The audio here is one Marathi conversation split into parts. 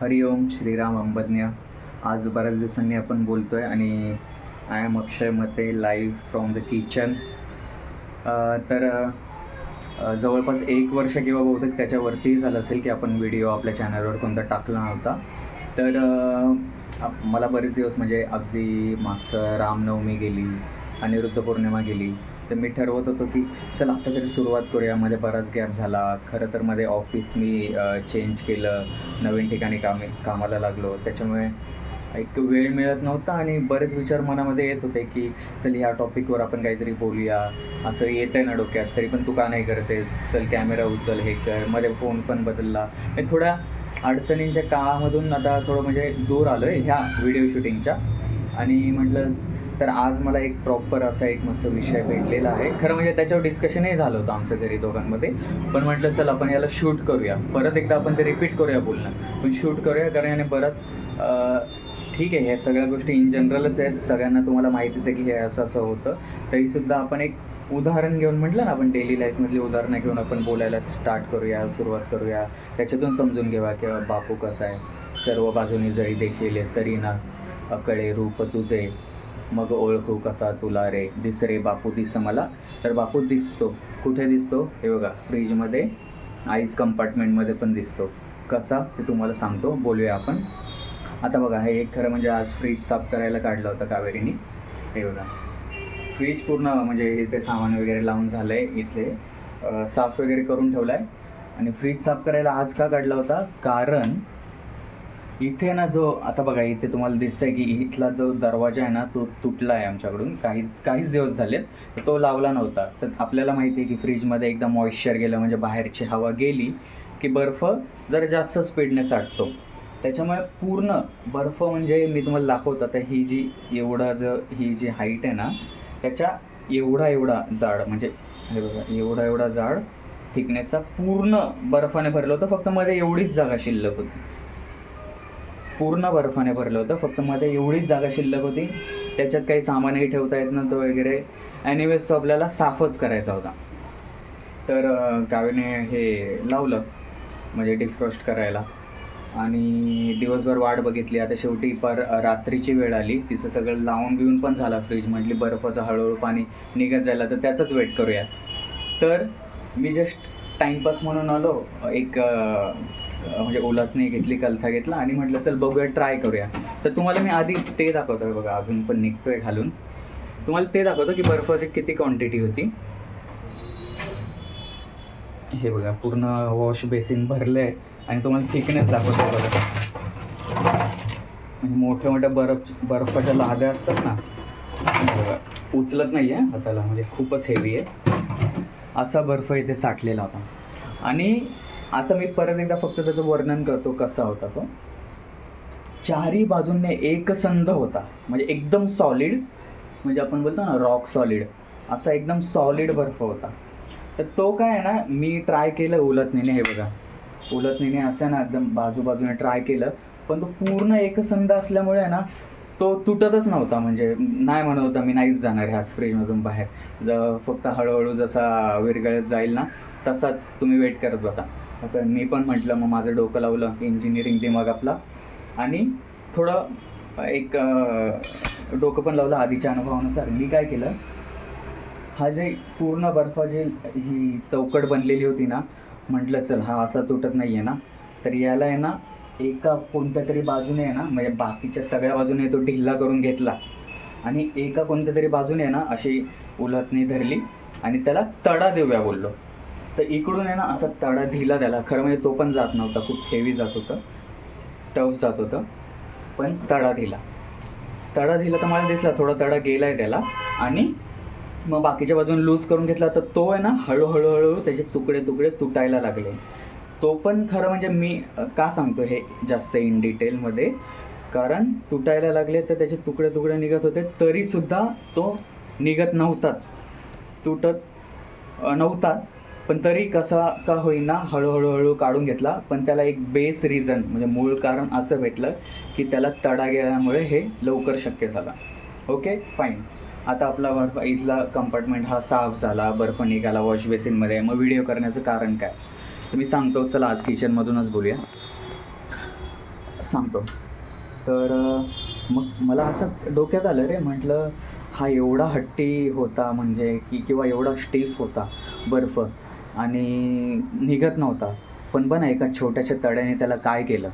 हरिओम श्रीराम अंबज्ञ. आज बऱ्याच दिवसांनी आपण बोलतो आहे आणि आय एम अक्षय मते लाईव्ह फ्रॉम द किचन तर जवळपास एक वर्ष किंवा बहुतेक त्याच्यावरती झालं असेल की आपण व्हिडिओ आपल्या चॅनलवर कोणता टाकला नव्हता. तर मला बरेच दिवस म्हणजे अगदी मागचं रामनवमी गेली अनिरुद्ध पौर्णिमा गेली तर मी ठरवत होतो की चला आता तरी सुरुवात करूया. मध्ये बराच गॅप झाला. खरं तर मध्ये ऑफिस मी चेंज केलं. नवीन ठिकाणी कामे कामाला लागलो. त्याच्यामुळे एक वेळ मिळत नव्हता आणि बरेच विचार मनामध्ये येत होते की चल ह्या टॉपिकवर आपण काहीतरी बोलूया. असं येत आहे ना डोक्यात. तरी पण तू का नाही करतेस? चल कॅमेरा उचल हे कर. मध्ये फोन पण बदलला. हे थोड्या अडचणींच्या काळामधून आता थोडं म्हणजे दूर आलो आहे ह्या व्हिडिओ शूटिंगच्या आणि म्हटलं तर आज मला एक प्रॉपर असा एक मस्त विषय भेटलेला आहे. खरं म्हणजे त्याच्यावर डिस्कशनही झालं होतं आमच्या घरी दोघांमध्ये. पण म्हटलं चल आपण याला शूट करूया. परत एकदा आपण ते रिपीट करूया बोलणं. पण शूट करूया कारण याने बरंच ठीक आहे ह्या सगळ्या गोष्टी इन जनरलच आहेत. सगळ्यांना तुम्हाला माहितीच आहे की हे असं असं होतं. तरीसुद्धा आपण एक उदाहरण घेऊन म्हटलं ना आपण डेली लाईफमधली उदाहरणं घेऊन आपण बोलायला स्टार्ट करूया सुरुवात करूया. त्याच्यातून समजून घेऊया किंवा बापू कसा आहे. सर्व बाजूनी जरी देखील तरी ना. अकळे रूप तुझे. मग ओळखू कसा तुला रे? दिस रे बापू दिस मला. तर बापू दिसतो. कुठे दिसतो? हे बघा फ्रीजमध्ये आईस कंपार्टमेंटमध्ये पण दिसतो. कसा? ते तुम्हाला सांगतो. बोलूया आपण. आता बघा हे एक खरं म्हणजे आज फ्रीज साफ करायला काढलं होतं कावेरीनी. हे बघा. फ्रीज पूर्ण म्हणजे इथे सामान वगैरे लावून झालं आहे इथे साफ वगैरे करून ठेवलं आहे आणि फ्रीज साफ करायला आज का काढला होता? कारण इथे ना जो आता बघा इथे तुम्हाला दिसतंय की इथला जो दरवाजा आहे ना तो तुटला आहे आमच्याकडून. काही काहीच दिवस झालेत तर तो लावला नव्हता. तर आपल्याला माहिती आहे की फ्रीजमध्ये एकदा मॉइश्चर गेलं म्हणजे बाहेरची हवा गेली की बर्फ जरा जास्त स्पीडने साठतो. त्याच्यामुळे पूर्ण बर्फ म्हणजे मी तुम्हाला दाखवतो तर ही जी एवढा ज ही जी हाईट आहे ना त्याच्या एवढा एवढा जाड म्हणजे हे बघा एवढा एवढा जाड थिकनेसचा पूर्ण बर्फाने भरलं होतं फक्त मध्ये एवढीच जागा शिल्लक होती. पूर्ण बर्फाने भरलं होतं. फक्त मध्ये एवढीच जागा शिल्लक होती. त्याच्यात काही सामानही ठेवता येत नव्हतं वगैरे. ॲनिवेज तो आपल्याला साफच करायचा होता. तर अं, हे लावलं म्हणजे डिफ्रॉस्ट करायला. आणि दिवसभर वाट बघितली. आता शेवटी पर रात्रीची वेळ आली. तिचं सगळं लावून बिवून पण झाला फ्रीज म्हटली बर्फाचं हळूहळू पाणी निघत जायला तर त्याचंच वेट करूया तर मी जस्ट टाईमपास म्हणून आलो. एक म्हणजे ओलातने घेतली कलथा घेतला आणि म्हटलं चल बघूया ट्राय करूया. तर तुम्हाला मी आधी ते दाखवतो बघा अजून पण निघतोय घालून तुम्हाला ते दाखवतो की बर्फाची किती क्वांटिटी होती. हे बघा पूर्ण वॉश बेसिन भरलंय आणि तुम्हाला थिकनेस दाखवतो बघा. म्हणजे मोठ्या मोठ्या बर्फ बर्फाच्या लाद्या असतात ना बघा उचलत नाही आहे हाताला म्हणजे खूपच हेवी आहे. असा बर्फ इथे साठलेला होता. आणि आता मी परत एकदा फक्त त्याचं वर्णन करतो कसा होता तो. चारही बाजूंनी एकसंध होता. म्हणजे एकदम सॉलिड म्हणजे आपण बोलतो ना रॉक सॉलिड असा एकदम सॉलिड बर्फ होता. तर तो काय आहे ना मी ट्राय केलं उलटणीने हे बघा. उलटणीने असं ना एकदम बाजूबाजूने ट्राय केलं. पण तो पूर्ण एकसंध असल्यामुळे आहे ना तो तुटतच नव्हता. म्हणजे नाही म्हणत होता मी नाहीच जाणार ह्याच फ्रीजमधून बाहेर. ज फक्त हळूहळू जसा विरगळत जाईल ना तसाच तुम्ही वेट करत बसा. तर मी पण म्हटलं मग माझं डोकं लावलं इंजिनिअरिंग दिमाग आपला. आणि थोडं एक डोकं पण लावलं आधीच्या अनुभवानुसार. मी काय केलं हा जे पूर्ण बर्फाची ही चौकट बनलेली होती ना म्हटलं चल हा असा तुटत नाही आहे ना. तर याला आहे ना एका कोणत्या तरी बाजूने आहे ना म्हणजे बाकीच्या सगळ्या बाजूने तो ढिल्ला करून घेतला. आणि एका कोणत्या तरी बाजूने आहे ना अशी उलटणी धरली आणि त्याला तडा देऊया बोललो. तर इकडून आहे ना असा तडा दिला त्याला. खरं म्हणजे तो पण जात नव्हता. खूप हेवी जात होतं. टफ जात होतं. पण तडा दिला. तडा दिला तर मला दिसला. थोडा तडा गेला आहे त्याला. आणि मग बाकीच्या बाजूने लूज करून घेतला तर तो आहे ना हळूहळू हळू त्याचे तुकडे तुकडे तुटायला लागले. तो पण खरं म्हणजे मी का सांगतो हे जास्त इन डिटेलमध्ये कारण तुटायला लागले तर त्याचे तुकडे तुकडे निघत होते. तरीसुद्धा तो निघत नव्हताच. तुटत नव्हताच. पण तरी कसा का होईना हळूहळू हळू काढून घेतला. पण त्याला एक बेस रिझन म्हणजे मूळ कारण असं भेटलं की त्याला तडा गेल्यामुळे हे लवकर शक्य झालं. ओके फाईन आता आपला बर्फ इथला कंपार्टमेंट हा साफ झाला बर्फ निघाला वॉश बेसिनमध्ये मग व्हिडिओ करण्याचं कारण काय? तर मी सांगतो चला आज किचनमधूनच बोलूया. सांगतो. तर मग मला असंच डोक्यात आलं रे म्हटलं हा एवढा हट्टी होता म्हणजे की किंवा एवढा स्टीफ होता बर्फ. आणि निघत नव्हता. पण बघ ना एका छोट्याशा तड्याने त्याला काय केलं?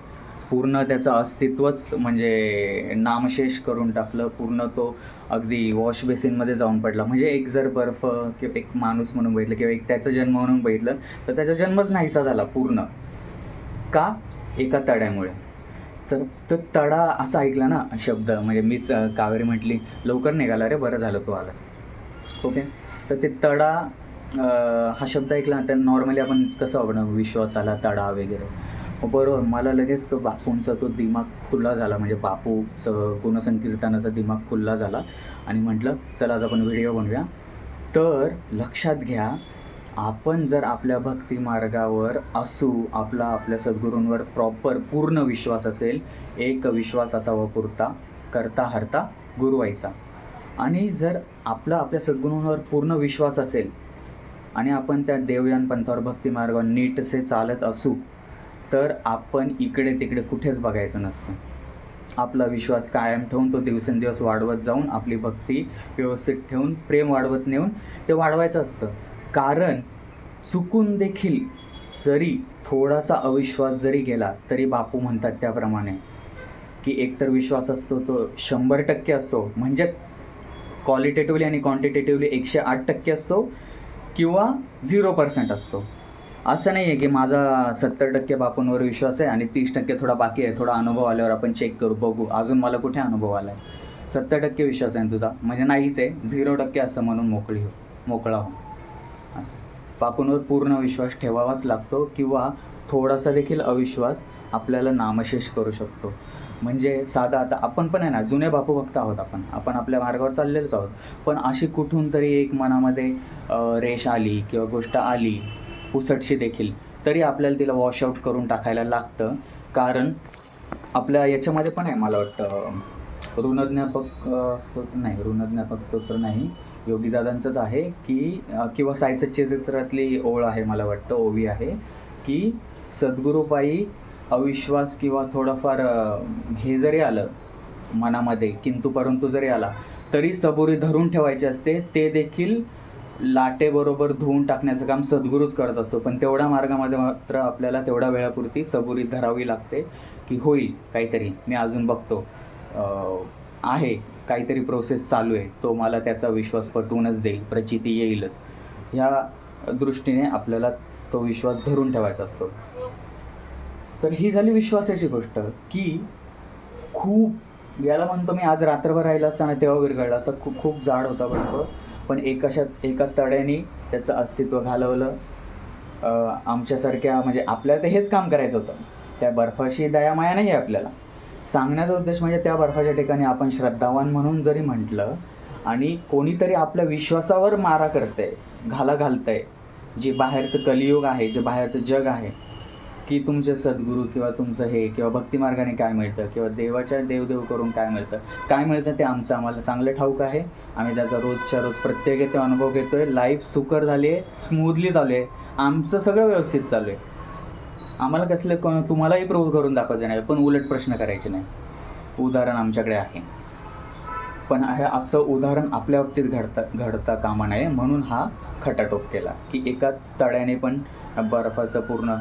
पूर्ण त्याचं अस्तित्वच म्हणजे नामशेष करून टाकलं. पूर्ण तो अगदी वॉश बेसिनमध्ये जाऊन पडला. म्हणजे एक जर बर्फ किंवा एक माणूस म्हणून बघितलं किंवा एक त्याचा जन्म म्हणून बघितलं तर त्याचा जन्मच नाहीसा झाला पूर्ण. का? एका तड्यामुळे तर तो तडा असा ऐकला ना शब्द. म्हणजे मीच कावेरी म्हटली लवकर निघाला रे बरं झालं तू आलास. ओके? तर ते तडा हा शब्द ऐकला तर नॉर्मली आपण कसं आपण विश्वासाला तडा वगैरे. बरोबर मला लगेच तो बापूंचा तो दिमाग खुला झाला. म्हणजे बापूचं गुणसंकीर्तनाचा दिमाग खुल्ला झाला. आणि म्हटलं चला आज आपण व्हिडिओ बनवूया. तर लक्षात घ्या आपण जर आपल्या भक्ती मार्गावर असू आपला आपल्या सद्गुरूंवर प्रॉपर पूर्ण विश्वास असेल एक विश्वास असावा पुरता करता हरता गुरुवायचा. आणि जर आपला आपल्या सद्गुरूंवर पूर्ण विश्वास असेल आणि आपण त्या देवयान पंथावर भक्ती मार्गावर नीटसे चालत असू तर आपण इकडे तिकडे कुठेच बघायचं नसतं. आपला विश्वास कायम ठेवून तो दिवसेंदिवस वाढवत जाऊन आपली भक्ती व्यवस्थित ठेवून प्रेम वाढवत नेऊन ते वाढवायचं असतं. कारण चुकून देखील जरी थोडासा अविश्वास जरी गेला तरी बापू म्हणतात त्याप्रमाणे की एकतर विश्वास असतो तो शंभर टक्के असतो. म्हणजेच क्वालिटेटिव्हली आणि क्वांटिटेटिव्हली एकशे आठ टक्के असतो. किंवा झिरो पर्सेंट असतो. असं नाही आहे की माझा सत्तर टक्के बापूंवर विश्वास आहे आणि तीस टक्के थोडा बाकी आहे. थोडा अनुभव आल्यावर आपण चेक करू बघू. अजून मला कुठे अनुभव आला आहे सत्तर टक्के विश्वास आहे तुझा? म्हणजे नाहीच आहे. झिरो टक्के असं म्हणून मोकळी हो मोकळा हो. असं. बापूंवर पूर्ण विश्वास ठेवावाच लागतो किंवा थोडासा देखील अविश्वास आपल्याला नामशेष करू शकतो. म्हणजे साधा आता आपण पण आहे ना जुने बापू भक्त आहोत आपण. आपण आपल्या मार्गावर चाललेलोच आहोत. पण अशी कुठून तरी एक मनामध्ये रेष आली किंवा गोष्ट आली पुसटशी देखील तरी आपल्याला तिला वॉशआउट करून टाकायला लागतं. कारण आपल्या याच्यामध्ये पण आहे मला वाटतं ऋणज्ञापक स्तोत्र नाही ऋणज्ञापक स्तोत्र नाही. योगीदादांचंच आहे की किंवा सायसच्चित्रातली ओळ आहे मला वाटतं ओवी आहे की सद्गुरूपायी अविश्वास किंवा थोडंफार हे जरी आलं मनामध्ये किंतु परंतु जरी आला तरी सबुरी धरून ठेवायचे असते. ते देखील लाटेबरोबर धुवून टाकण्याचं काम सद्गुरूच करत असतो. पण तेवढ्या मार्गामध्ये मात्र आपल्याला तेवढ्या वेळापुरती सबुरी धरावी लागते की होईल काहीतरी. मी अजून बघतो. आहे. काहीतरी प्रोसेस चालू आहे. तो मला त्याचा विश्वास पटवूनच देईल. प्रचिती येईलच. ह्या दृष्टीने आपल्याला तो विश्वास धरून ठेवायचा असतो. तर ही झाली विश्वासाची गोष्ट की खूप याला म्हणतो मी आज रात्रभर राहिला असताना तेव्हा विरघळला असं खूप खूप जाड होता बर्फ पण एकाशा एका तड्याने त्याचं अस्तित्व घालवलं. आमच्यासारख्या म्हणजे आपल्याला तर हेच काम करायचं होतं. त्या बर्फाशी दयामाया नाही आहे आपल्याला. सांगण्याचा उद्देश म्हणजे त्या बर्फाच्या ठिकाणी आपण श्रद्धावान म्हणून जरी म्हटलं आणि कोणीतरी आपल्या विश्वासावर मारा करतंय घाला घालतंय. जे बाहेरचं कलियुग आहे जे बाहेरचं जग आहे की तुमचे सद्गुरू किंवा तुमचं हे किंवा भक्ती मार्गाने काय मिळतं किंवा देवाच्या देवदेव करून काय मिळतं? काय मिळतं ते आमचं आम्हाला चांगलं ठाऊक आहे. आम्ही त्याचा रोजच्या रोज प्रत्येक येतो अनुभव घेतोय. लाईफ सुकर झाली आहे स्मूथली चालू आहे. आमचं सगळं व्यवस्थित चालू आहे. आम्हाला कसलं कोण तुम्हालाही प्रूव्ह करून दाखवायचं नाही पण उलट प्रश्न करायचे नाही. उदाहरण आमच्याकडे आहे. पण हे असं उदाहरण आपल्या बाबतीत घडता घडता कामा नये. म्हणून हा खटाटोप केला. की एका तड्याने पण बर्फाचं पूर्ण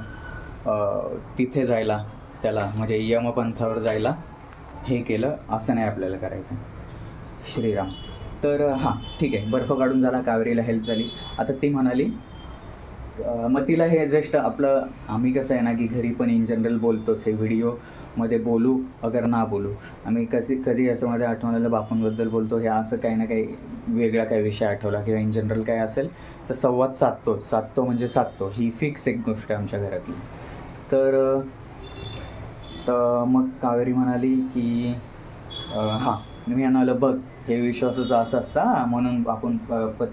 तिथे जायला त्याला म्हणजे यमपंथावर जायला हे केलं असं नाही आपल्याला करायचं. श्रीराम. तर हां ठीक आहे. बर्फ काढून झाला कावेरीला हेल्प झाली. आता ती म्हणाली मग तिला हे जस्ट आपलं आम्ही कसं आहे ना की घरी पण इन जनरल बोलतोच. हे व्हिडिओमध्ये बोलू अगर ना बोलू. आम्ही कशी कधी असं मध्ये आठवलेलं बापांबद्दल बोलतो हे असं काही ना काही वेगळा काही विषय आठवला किंवा इन जनरल काय असेल तर संवाद साधतो साधतो म्हणजे साधतो. ही फिक्स एक गोष्ट आहे आमच्या घरातली. तर मग कावेरी म्हणाली की हां मी म्हणालो बघ हे विश्वासाचं असं असतं म्हणून आपण प-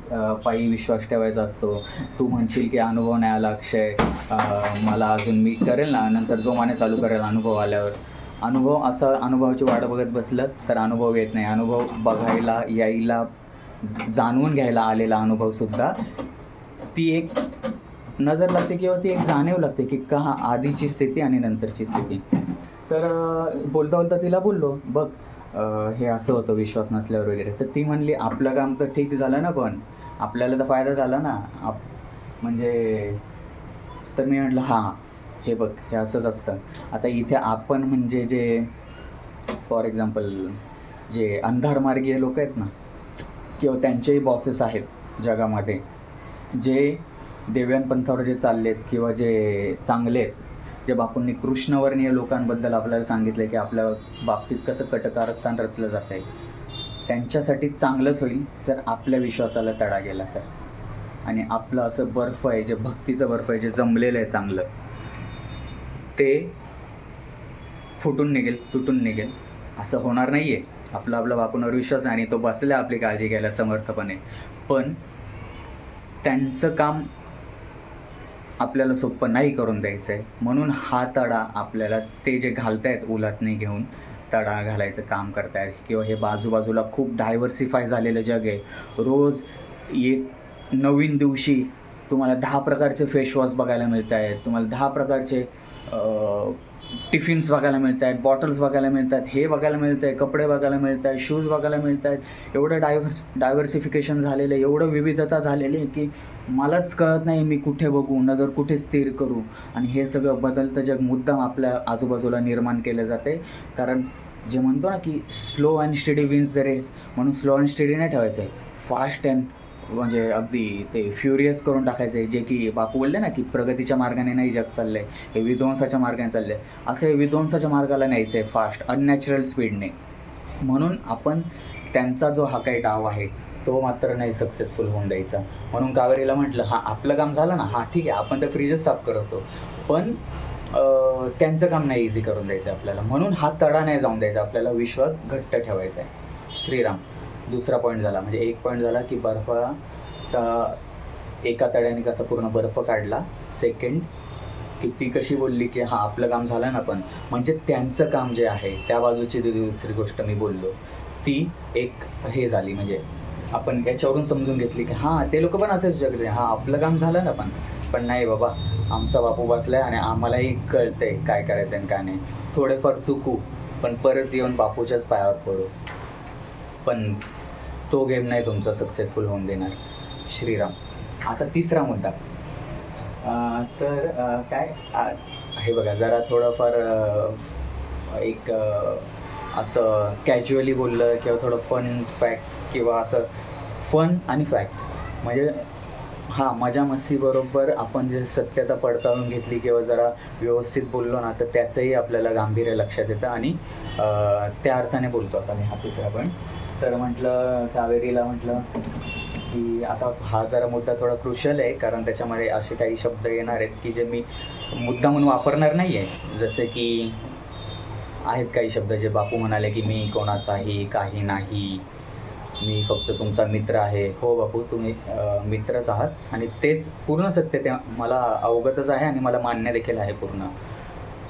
पायी विश्वास ठेवायचा असतो. तू म्हणशील की अनुभव नाही आला अक्षय मला अजून मी करेल ना नंतर जोमाने चालू करेल अनुभव आल्यावर. अनुभव असा अनुभवाची वाट बघत बसलं तर अनुभव येत नाही. अनुभव बघायला यायला जाणून घ्यायला आलेला अनुभवसुद्धा ती एक नजर लागते किंवा ती एक जाणीव लागते की का आधीची स्थिती आणि नंतरची स्थिती. तर बोलता बोलता तिला बोललो बघ हे असं होतं विश्वास नसल्यावर वगैरे. तर ती म्हणली आपलं काम तर ठीक झालं ना पण आपल्याला तर फायदा झाला ना. आप म्हणजे तर मी म्हटलं हां हे बघ हे असंच असतं. आता इथे आपण म्हणजे जे फॉर एक्झाम्पल जे अंधारमार्गीय लोक आहेत ना किंवा त्यांचेही बॉसेस आहेत जगामध्ये जे देव्यान पंथावर जे चाललेत किंवा जे चांगले आहेत जे बापूंनी कृष्णवर्णीय लोकांबद्दल आपल्याला सांगितलं की आपल्या बाबतीत कसं कटकारस्थान रचलं जात आहे त्यांच्यासाठी चांगलंच होईल जर आपल्या विश्वासाला तडा गेला तर. आणि आपलं असं बर्फ आहे जे भक्तीचं बर्फ आहे जे जमलेलं आहे चांगलं ते फुटून निघेल तुटून निघेल असं होणार नाही आहे आपला आपला बापूंवर विश्वास आहे आणि तो बसला आपली काळजी घ्यायला समर्थपणे. पण त्यांचं काम आपल्याला सोपं नाही करून द्यायचं आहे म्हणून हा तडा आपल्याला ते जे घालतायत उलातने घेऊन तडा घालायचं काम करतायत. किंवा हे बाजूबाजूला खूप डायव्हर्सिफाय झालेलं जग आहे. रोज एक नवीन दिवशी तुम्हाला दहा प्रकारचे फेसवॉश बघायला मिळत आहेत तुम्हाला दहा प्रकारचे टिफिन्स बघायला मिळत आहेत बॉटल्स बघायला मिळत आहेत हे बघायला मिळतं आहे कपडे बघायला मिळत आहेत शूज बघायला मिळत आहेत एवढं डायव्हर्स डायव्हर्सिफिकेशन झालेलं आहे एवढं विविधता झालेली आहे की मलाच कळत नाही मी कुठे बघू नजर कुठे स्थिर करू. आणि हे सगळं बदलतं जग मुद्दाम आपल्या आजूबाजूला निर्माण केलं जाते कारण जे म्हणतो ना की slow and steady wins the race म्हणून स्लो अँड स्टडी नाही ठेवायचं आहे फास्ट अँड म्हणजे अगदी ते फ्युरियस करून टाकायचं आहे जे की बापू बोलले ना की प्रगतीच्या मार्गाने नाही जग चाललं आहे हे विध्वंसाच्या मार्गाने चाललं आहे असं हे विध्वंसाच्या मार्गाला न्यायचं आहे फास्ट अननॅचरल स्पीडने म्हणून आपण त्यांचा जो हा काही डाव आहे तो मात्र नाही सक्सेसफुल होऊन द्यायचा. म्हणून कावेरीला म्हटलं हां आपलं काम झालं ना हां ठीक आहे आपण तर फ्रीजच साफ करतो. पण त्यांचं काम नाही इझी करून द्यायचं आपल्याला. म्हणून हा तडा नाही जाऊन द्यायचा आपल्याला विश्वास घट्ट ठेवायचा आहे. श्रीराम. दुसरा पॉईंट झाला. म्हणजे एक पॉईंट झाला की बर्फाचा एका तड्याने कसा पूर्ण बर्फ काढला. सेकंड की ती कशी बोलली की हां आपलं काम झालं ना पण म्हणजे त्यांचं काम जे आहे त्या बाजूची दुसरी गोष्ट मी बोललो. ती एक हे झाली म्हणजे आपण याच्यावरून समजून घेतली की हां ते लोक पण असेच तुझ्याकडे हां आपलं काम झालं ना पण पण नाही बाबा आमचा बापू बसलाय आणि आम्हालाही कळतंय काय करायचं आणि काय नाही. थोडेफार चुकू पण परत येऊन बापूच्याच पायावर पडू. पण तो गेम नाही तुमचा सक्सेसफुल होऊन देणार. श्रीराम. आता तिसरा मुद्दा. तर काय? हे बघा जरा थोडंफार एक असं कॅज्युअली बोललं किंवा थोडं फन फॅक्ट किंवा असं फन आणि फॅक्ट्स म्हणजे हां मजा मस्तीबरोबर आपण जे सत्यता पडताळून घेतली किंवा जरा व्यवस्थित बोललो ना तर त्याचंही आपल्याला गांभीर्य लक्षात येतं आणि त्या अर्थाने बोलतो आता मी हा तिसरा पण. तर म्हटलं कावेरीला म्हटलं की आता हा जरा मुद्दा थोडा क्रुशल आहे कारण त्याच्यामध्ये असे काही शब्द येणार आहेत की जे मी मुद्दा म्हणून वापरणार नाही आहे. जसे की आहेत काही शब्द जे बापू म्हणाले की मी कोणाचाही काही नाही. मी फक्त तुमचा मित्र आहे. हो बापू तुम्ही मित्रच आहात. आणि तेच पूर्ण सत्य ते मला अवगतच आहे आणि मला मान्य देखील आहे पूर्ण.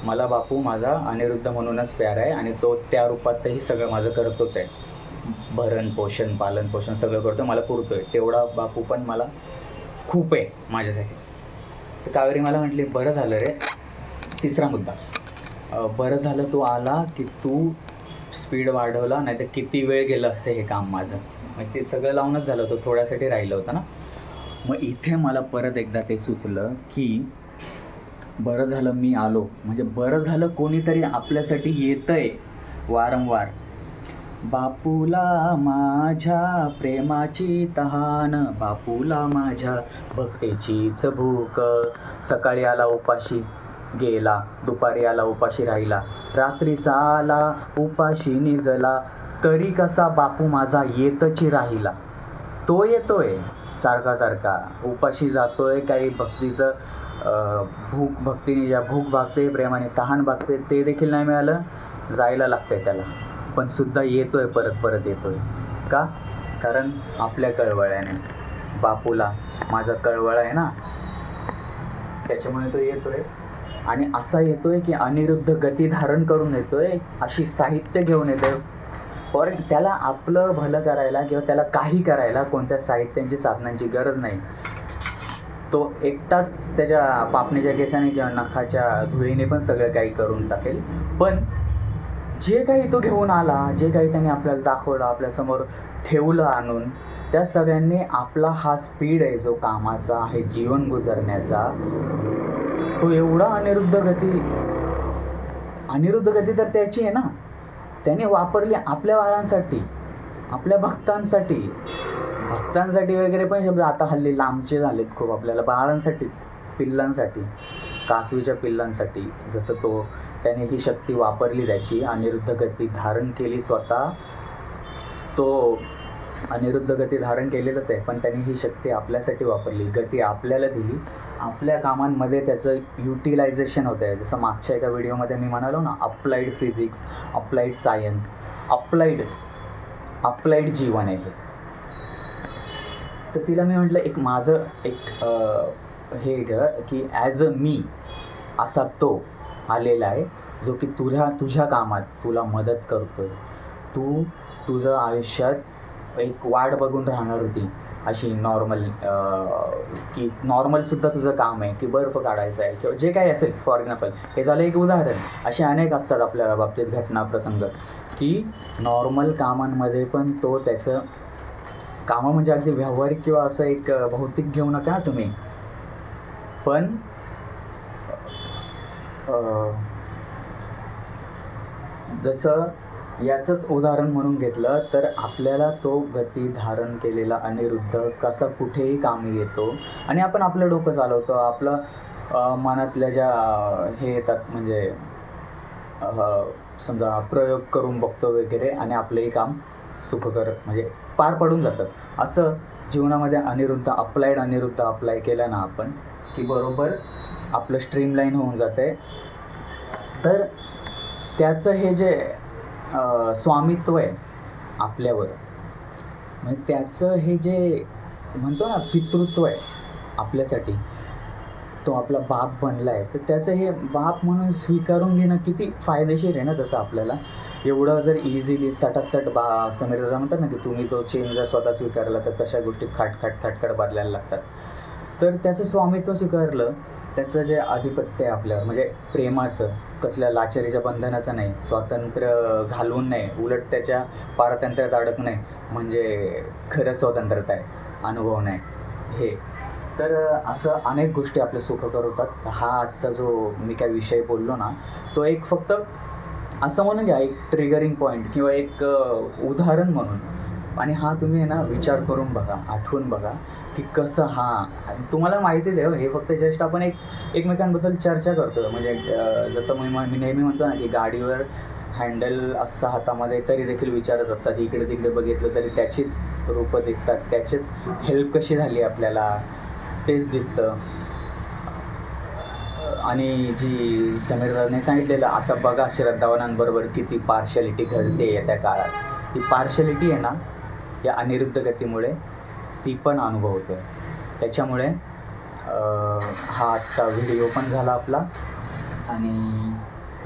मला बापू माझा अनिरुद्ध म्हणूनच प्यार आहे आणि तो त्या रूपातही सगळं माझं करतोच आहे. भरण पोषण पालन पोषण सगळं करतो मला पुरतोय. तेवढा बापू पण मला खूप आहे माझ्यासाठी. तर कावेरी मला म्हटली बरं झालं रे. तिसरा मुद्दा. बरं झालं तू आला की तू स्पीड वाढवला नाही तर किती वेळ गेलं असते हे काम माझं. मग ते सगळं लावूनच झालं होतं थोड्यासाठी राहिलं होतं ना. मग इथे मला परत एकदा ते सुचलं की बरं झालं मी आलो. म्हणजे बरं झालं कोणीतरी आपल्यासाठी येतंय वारंवार. बापूला माझ्या प्रेमाची तहान बापूला माझ्या भक्तीचीच भूक. सकाळी आला उपाशी गेला दुपारी आला उपाशी राहिला. रात्रीचा आला उपाशी निजला. तरी कसा बापू माझा येतची राहिला. तो येतोय सारखा सारखा. उपाशी जातोय काही भक्तीचं भूक भक्तीने ज्या भूक भागते प्रेमाने तहान भागते ते देखील नाही मिळालं. जायला लागतंय त्याला. पण सुद्धा येतोय परत परत येतोय. का? कारण आपल्या कळवळ्याने. बापूला माझा कळवळ आहे ना? त्याच्यामुळे तो येतोय. आणि असा येतोय की अनिरुद्ध गती धारण करून येतोय अशी साहित्य घेऊन येतोय. फॉर त्याला आपलं भलं करायला किंवा त्याला काही करायला कोणत्या साहित्यांची साधनांची गरज नाही. तो एकटाच त्याच्या पापणीच्या केसाने किंवा नखाच्या धुळीने पण सगळं काही करून टाकेल. पण जे काही तो घेऊन आला जे काही त्याने आपल्याला दाखवलं आपल्यासमोर ठेवलं आणून त्या सगळ्यांनी आपला हा स्पीड आहे जो कामाचा आहे जीवन गुजरण्याचा तो एवढा अनिरुद्ध गती अनिरुद्ध गती तर त्याची आहे ना. त्याने वापरली आपल्या बाळांसाठी आपल्या भक्तांसाठी. भक्तांसाठी वगैरे पण शब्द आता हल्ली लांबचे झालेत खूप आपल्याला बाळांसाठीच पिल्लांसाठी कासवीच्या पिल्लांसाठी जसं तो त्याने ही शक्ती वापरली त्याची. अनिरुद्ध गती धारण केली स्वतः. तो अनिरुद्ध गती धारण केलेलंच आहे पण त्याने ही शक्ती आपल्यासाठी वापरली. गती आपल्याला दिली. आपल्या कामांमध्ये त्याचं युटिलायझेशन होतं आहे जसं मागच्या एका व्हिडिओमध्ये मी म्हणालो ना applied physics applied science applied applied जीवन आहे तर तिला मी म्हटलं एक माझं एक हे ग की ॲज अ मी असा तो आलेला आहे जो की तुझ्या तुझ्या कामात तुला मदत करतो तू तुझं आयुष्यात एक वाट बघून राहणार होती अशी नॉर्मल की नॉर्मलसुद्धा तुझं काम आहे की बर्फ काढायचं आहे किंवा जे काही असेल फॉर एक्झाम्पल हे झालं एक उदाहरण. असे अनेक असतात आपल्या बाबतीत घटना प्रसंग की नॉर्मल कामांमध्ये पण तो त्याचं कामं म्हणजे अगदी व्यावहारिक किंवा असं एक भौतिक घेऊ नका तुम्ही. पण जसं याचंच उदाहरण म्हणून घेतलं तर आपल्याला तो गती धारण केलेला अनिरुद्ध कसा कुठेही कामी येतो आणि आपण आपलं डोकं चालवतो आपलं मनातल्या ज्या हे येतात म्हणजे समजा प्रयोग करून बघतो वगैरे आणि आपलंही काम सुखकर म्हणजे पार पडून जातं. असं जीवनामध्ये अनिरुद्ध अप्लायड अनिरुद्ध अप्लाय केलं ना आपण की बरोबर आपलं स्ट्रीमलाईन होऊन जाते तर त्याचं हे जे स्वामित्व आहे आपल्यावर म्हणजे त्याचं हे जे म्हणतो ना पितृत्व आहे आपल्यासाठी तो आपला बाप बनला आहे तर त्याचं हे बाप म्हणून स्वीकारून घेणं किती फायदेशीर आहे ना तसं आपल्याला? एवढं जर इझिली सटासट बा समीर दादा म्हणतात ना की तुम्ही तो चेंज जर स्वतः स्वीकारला तर तशा गोष्टी खाटखाट खाटखाट बदलायला लागतात. तर त्याचं स्वामित्व स्वीकारलं त्याचं जे आधिपत्य आहे आपल्यावर म्हणजे प्रेमाचं कसल्या लाचारीच्या बंधनाचं नाही स्वातंत्र्य घालवून नाही उलट त्याच्या पारतंत्र्यात अडकणे नाही म्हणजे खरं स्वतंत्रता आहे अनुभव नाही. हे. तर असं अनेक गोष्टी आपल्या सुखकर होतात. हा आजचा जो मी काय विषय बोललो ना तो एक फक्त असं म्हणून घ्या एक ट्रिगरिंग पॉईंट किंवा एक उदाहरण म्हणून. आणि हा तुम्ही आहे ना विचार करून बघा आठवून बघा. की कसं हां. आणि तुम्हाला माहितीच आहे हो, हे फक्त जस्ट आपण एक एकमेकांबद्दल चर्चा करतो म्हणजे जसं मी मी नेहमी म्हणतो ना की गाडीवर हँडल असतं हातामध्ये तरी देखील विचारत असतात. इकडे तिकडे बघितलं तरी त्याचीच रूपं दिसतात. त्याचीच हेल्प कशी झाली आपल्याला? तेच दिसतं. आणि जी समीरने सांगितलेलं आता बघा श्रद्धावानांबरोबर किती पार्शॅलिटी घडते त्या काळात. ती पार्शॅलिटी आहे ना या अनिरुद्ध गतीमुळे ती पण अनुभवते त्याच्यामुळे हा आजचा व्हिडिओ पण झाला आपला. आणि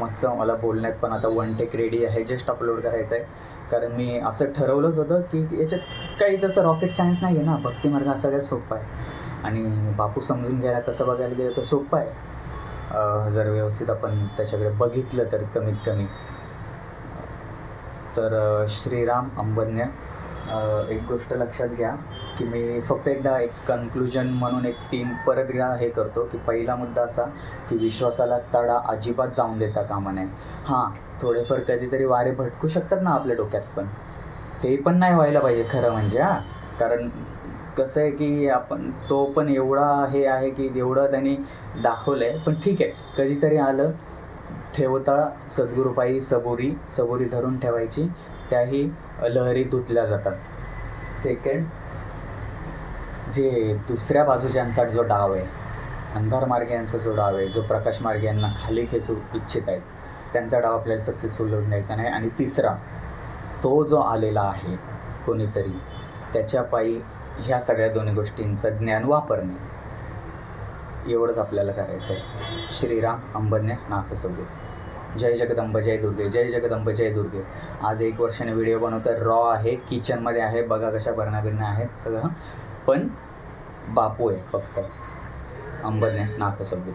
मस्त मला बोलण्यात पण आता वन टेक रेडी आहे जस्ट अपलोड करायचं आहे कारण मी असं ठरवलंच होतं की याच्यात काही तसं रॉकेट सायन्स नाही आहे ना भक्तिमार्ग हा सगळ्यात सोपा आहे. आणि बापू समजून घ्यायला तसं बघायला गेलं तर सोपं आहे. जर व्यवस्थित आपण त्याच्याकडे बघितलं तर कमीत कमी. तर श्रीराम अंबज्ञ एक गोष्ट लक्षात घ्या. की मी फक्त एकदा एक कन्क्लुजन म्हणून एक तीन परत हे करतो की पहिला मुद्दा असा की विश्वासाला तडा अजिबात जाऊन देता कामा नये. हां थोडेफार कधीतरी वारे भटकू शकतात ना आपल्या डोक्यात पण. ते पण नाही व्हायला पाहिजे खरं म्हणजे हां. कारण कसं आहे की आपण तो पण एवढा हे आहे की एवढं त्यांनी दाखवलं आहे पण ठीक आहे कधीतरी आलं ठेवता सद्गुरुपायी सबोरी सबोरी धरून ठेवायची. त्याही लहरी धुतल्या जातात. सेकंड जे दुसऱ्या बाजूच्यांचा जो डाव आहे अंधार मार्गे यांचा जो डाव आहे जो प्रकाश मार्गे यांना खाली खेचू इच्छित आहेत त्यांचा डाव आपल्याला सक्सेसफुल होऊन द्यायचा नाही. आणि तिसरा तो जो आलेला आहे कोणीतरी त्याच्या पायी ह्या सगळ्या दोन्ही गोष्टींचं ज्ञान वापरणे एवढंच आपल्याला करायचं आहे. श्रीराम अंबन्य नाथसोबत जय जगदंब जय दुर्गे जय जगदंब जय दुर्गे. आज एक वर्षाने व्हिडिओ बनवतो रॉ आहे किचनमध्ये आहे. बघा कशा भरण्यागिरण्या आहेत सगळं. पण बापू आहे फक्त. अंबज्ञ नाथसभ्य